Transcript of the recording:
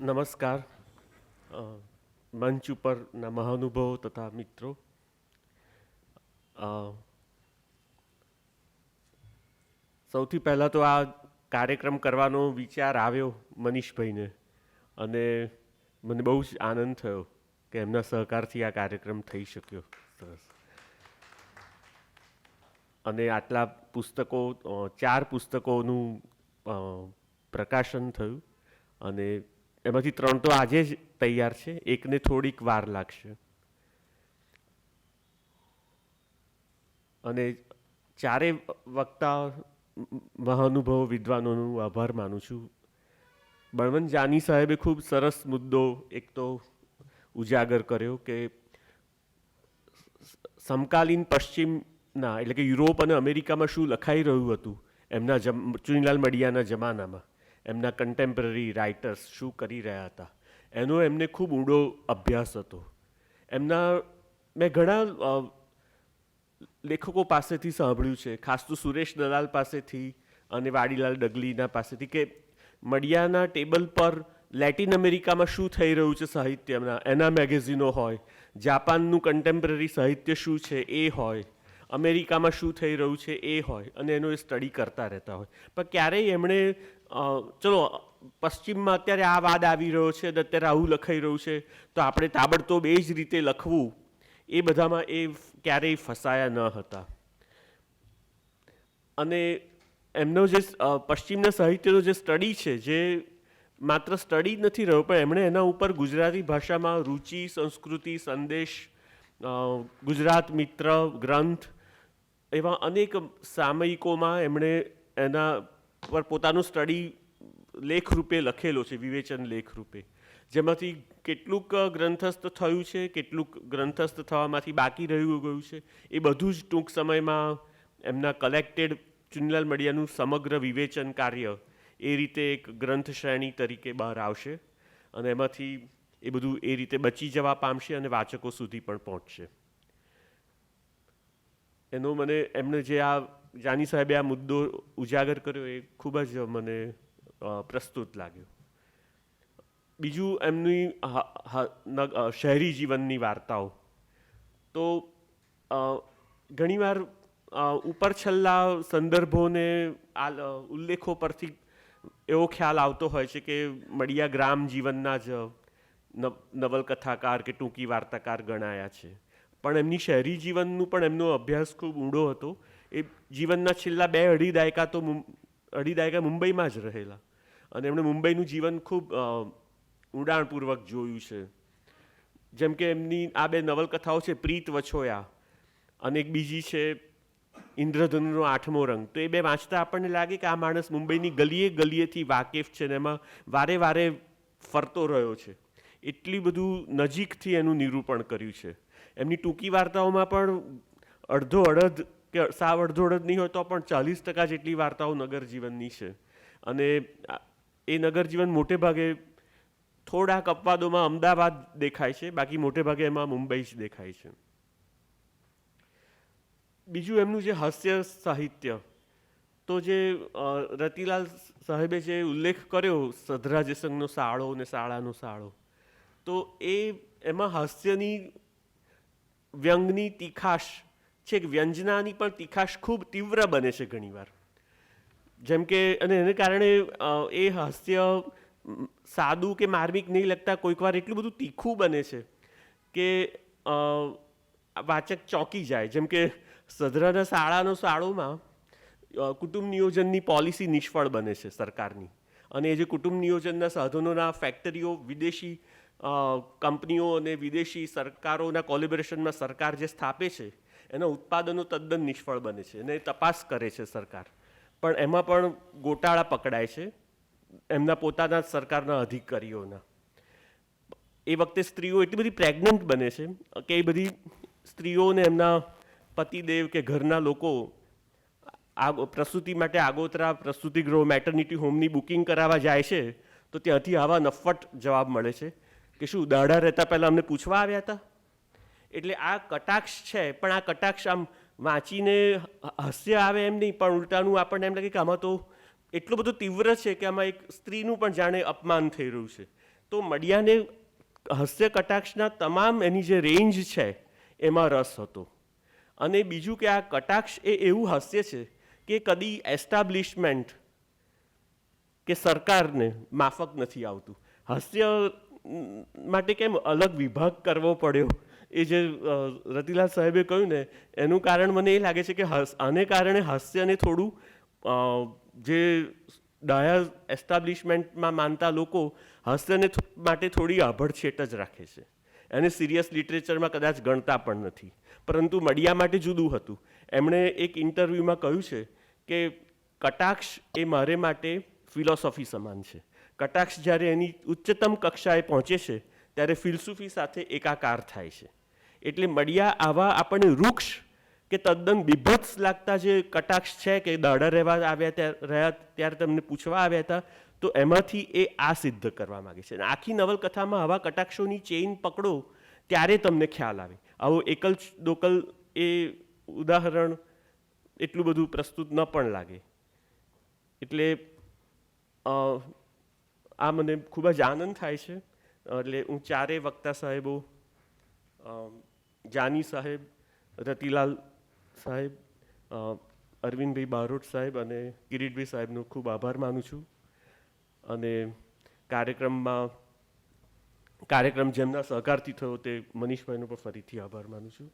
નમસ્કાર. મંચ ઉપરના મહાનુભાવો તથા મિત્રો. સૌથી પહેલાં તો આ કાર્યક્રમ કરવાનો વિચાર આવ્યો મનીષભાઈને અને મને બહુ જ આનંદ થયો કે એમના સહકારથી આ કાર્યક્રમ થઈ શક્યો. સરસ. અને આટલા પુસ્તકો ચાર પુસ્તકોનું પ્રકાશન થયું અને એમાંથી ત્રણ તો આજે જ તૈયાર છે, એકને થોડીક વાર લાગશે. અને ચારે વક્તા મહાનુભવો, વિદ્વાનોનું આભાર માનું છું. બળવંત જાની સાહેબે ખૂબ સરસ મુદ્દો એક તો ઉજાગર કર્યો કે સમકાલીન પશ્ચિમના, એટલે કે યુરોપ અને અમેરિકામાં શું લખાઈ રહ્યું હતું એમના જમ, ચુનીલાલ મડિયાના જમાનામાં. એમના કન્ટેમ્પરરી રાઇટર્સ શું કરી રહ્યા હતા. એનો એમને ખૂબ ઊંડો અભ્યાસ હતો. એમના, મેં ઘણા લેખકો પાસેથી સાંભળ્યું છે. ખાસ તો સુરેશ દલાલ પાસેથી અને વાડીલાલ ડગલીના પાસેથી કે મડિયાના ટેબલ પર લેટિન અમેરિકામાં શું થઈ રહ્યું છે સાહિત્યના એના મેગેઝિનો હોય. જાપાનનું કન્ટેમ્પરરી સાહિત્ય શું છે? એ હોય. અમેરિકામાં શું થઈ રહ્યું છે એ હોય અને એનો એ સ્ટડી કરતા રહેતા હોય. પણ ક્યારેય એમણે ચલો, પશ્ચિમમાં અત્યારે આ વાદ આવી રહ્યો છે અને અત્યારે આવું લખાઈ રહ્યું છે, તો આપણે તાબડતોબ એ જ રીતે લખવું. એ બધામાં એ ક્યારેય ફસાયા ન હતા. અને એમનો જે પશ્ચિમના સાહિત્યનો જે સ્ટડી છે, જે માત્ર સ્ટડી જ નથી રહ્યો, પણ એમણે એના ઉપર ગુજરાતી ભાષામાં રુચિ, સંસ્કૃતિ, સંદેશ ગુજરાત મિત્ર ગ્રંથ એવા અનેક સામયિકોમાં એમણે એના પર પોતાનું સ્ટડી લેખ રૂપે લખેલો છે, વિવેચન લેખ રૂપે જેમાંથી કેટલુંક ગ્રંથસ્થ થયું છે, કેટલુંક ગ્રંથસ્થ થવામાંથી બાકી રહ્યું ગયું છે. એ બધું જ ટૂંક સમયમાં એમના કલેક્ટેડ ચુનલાલ મડિયાનું સમગ્ર વિવેચન કાર્ય એ રીતે એક ગ્રંથ શ્રેણી તરીકે બહાર આવશે અને એમાંથી એ બધું એ રીતે બચી જવા પામશે અને વાચકો સુધી પણ પહોંચશે. એનો મને એમને જે આ જાની સાહેબે આ મુદ્દો ઉજાગર કર્યો એ ખૂબ જ મને પ્રસ્તુત લાગ્યો. બીજું એમની શહેરી જીવનની વાર્તાઓ. તો ઘણીવાર ઉપર છેલ્લા સંદર્ભોને આ ઉલ્લેખો પરથી એવો ખ્યાલ આવતો હોય છે કે મળિયા ગ્રામ જીવનના જ નવ- નવલકથાકાર કે ટૂંકી વાર્તાકાર ગણાયા છે. પણ એમની શહેરી જીવનનું પણ એમનો અભ્યાસ ખૂબ ઊંડો હતો. એ જીવનના છેલ્લા બે અઢી દાયકા તો અઢી દાયકા મુંબઈમાં જ રહેલા. અને એમણે મુંબઈનું જીવન ખૂબ ઊંડાણપૂર્વક જોયું છે. જેમ કે એમની આ બે નવલકથાઓ છે, પ્રીત વછોયા અને એક બીજી છે, ઇન્દ્રધનુનો આઠમો રંગ. તો એ બે વાંચતા આપણને લાગે કે આ માણસ મુંબઈની ગલીએ ગલીએથી વાકેફ છે ને એમાં વારે વારે ફરતો રહ્યો છે. એટલી બધું નજીકથી એનું નિરૂપણ કર્યું છે. એમની ટૂંકી વાર્તાઓમાં પણ અડધો અડધ કે સાવ અડધો અડધ નહીં હોય તો પણ ચાલીસ ટકા જેટલી વાર્તાઓ નગરજીવનની છે. અને એ નગર જીવન મોટે ભાગે થોડાક અપવાદોમાં અમદાવાદ દેખાય છે, બાકી મોટે ભાગે એમાં મુંબઈ જ દેખાય છે. બીજું એમનું જે હાસ્ય સાહિત્ય, તો જે રતિલાલ સાહેબે જે ઉલ્લેખ કર્યો સધરા જસંગનો સાળો અને શાળાનો સાળો. તો એ એમાં હાસ્યની વ્યંગની તીખાશ છે વ્યંજનાની પણ તીખાશ ખૂબ તીવ્ર બને છે ઘણીવાર. જેમ કે, અને એને કારણે એ હાસ્ય સાદું કે માર્મિક નહીં લગતા કોઈક વાર એટલું બધું તીખું બને છે કે વાચક ચોંકી જાય. જેમ કે, સધરાના શાળાનો શાળોમાં કુટુંબ નિયોજનની પોલિસી નિષ્ફળ બને છે સરકારની. અને એ જે કુટુંબ નિયોજનના સાધનોના ફેક્ટરીઓ, વિદેશી કંપનીઓ અને વિદેશી સરકારોના કોલિબરેશનમાં સરકાર જે સ્થાપે છે, એના ઉત્પાદનો તદ્દન નિષ્ફળ બને છે અને તપાસ કરે છે સરકાર. પણ એમાં પણ ગોટાળા પકડાય છે એમના પોતાના જ સરકારના અધિકારીઓના. એ વખતે સ્ત્રીઓ એટલી બધી પ્રેગ્નન્ટ બને છે કે એ બધી સ્ત્રીઓને એમના પતિદેવ કે ઘરના લોકો આ પ્રસૂતિ માટે આગોતરા પ્રસૂતિ ગૃહ મેટર્નિટી હોમની બુકિંગ કરાવવા જાય છે, તો ત્યાંથી આવા નફટ જવાબ મળે છે. કે શું દાઢા રહેતા પહેલાં અમને પૂછવા આવ્યા હતા? એટલે આ કટાક્ષ છે, પણ આ કટાક્ષ આમ વાંચીને હાસ્ય આવે એમ નહીં, પણ ઉલટાનું આપણને એમ લાગે કે આમાં તો એટલું બધું તીવ્ર છે કે આમાં એક સ્ત્રીનું પણ જાણે અપમાન થઈ રહ્યું છે. તો મડિયાને હાસ્ય કટાક્ષના તમામ એની જે રેન્જ છે, એમાં રસ હતો. અને બીજું કે આ કટાક્ષ એ એવું હાસ્ય છે કે કદી એસ્ટાબ્લિશમેન્ટ કે સરકારને માફક નથી આવતું. હાસ્ય માટે કેમ અલગ વિભાગ કરવો પડ્યો? એ જે રતિલાલ સાહેબે કહ્યું ને, એનું કારણ મને એ લાગે છે કે હસ, આને કારણે હાસ્યને થોડું જે ડાયા એસ્ટાબ્લિશમેન્ટમાં માનતા લોકો, હાસ્યને માટે થોડી આભડછેટ જ રાખે છે. એને સિરિયસ લિટરેચરમાં કદાચ ગણતા પણ નથી. પરંતુ મડિયા માટે જુદું હતું. એમણે એક ઇન્ટરવ્યૂમાં કહ્યું છે કે, કટાક્ષ એ મારે માટે ફિલોસોફી સમાન છે. કટાક્ષ જ્યારે એની ઉચ્ચતમ કક્ષાએ પહોંચે છે, ત્યારે ફિલસૂફી સાથે એકાકાર થાય છે. એટલે મળ્યા આવા આપણને વૃક્ષ કે તદ્દન બીભત્સ લાગતા જે કટાક્ષ છે કે દાડા રહેવા આવ્યા ત્યાં, રહ્યા ત્યારે તમને પૂછવા આવ્યા હતા, તો એમાંથી એ આ સિદ્ધ કરવા માગે છે. અને આખી નવલકથામાં આવા કટાક્ષોની ચેઇન પકડો, ત્યારે તમને ખ્યાલ આવે. આવો એકલ દોકલ એ ઉદાહરણ એટલું બધું પ્રસ્તુત ન પણ લાગે. એટલે આ મને ખૂબ જ આનંદ થાય છે. એટલે હું ચારેય વક્તા સાહેબો જાની સાહેબ, રતિલાલ સાહેબ અરવિંદભાઈ બારોટ સાહેબ અને કિરીટભાઈ સાહેબનો ખૂબ આભાર માનું છું. અને કાર્યક્રમમાં, કાર્યક્રમ જેમના સહકારથી થયો તે મનીષભાઈનો પણ ફરીથી આભાર માનું છું.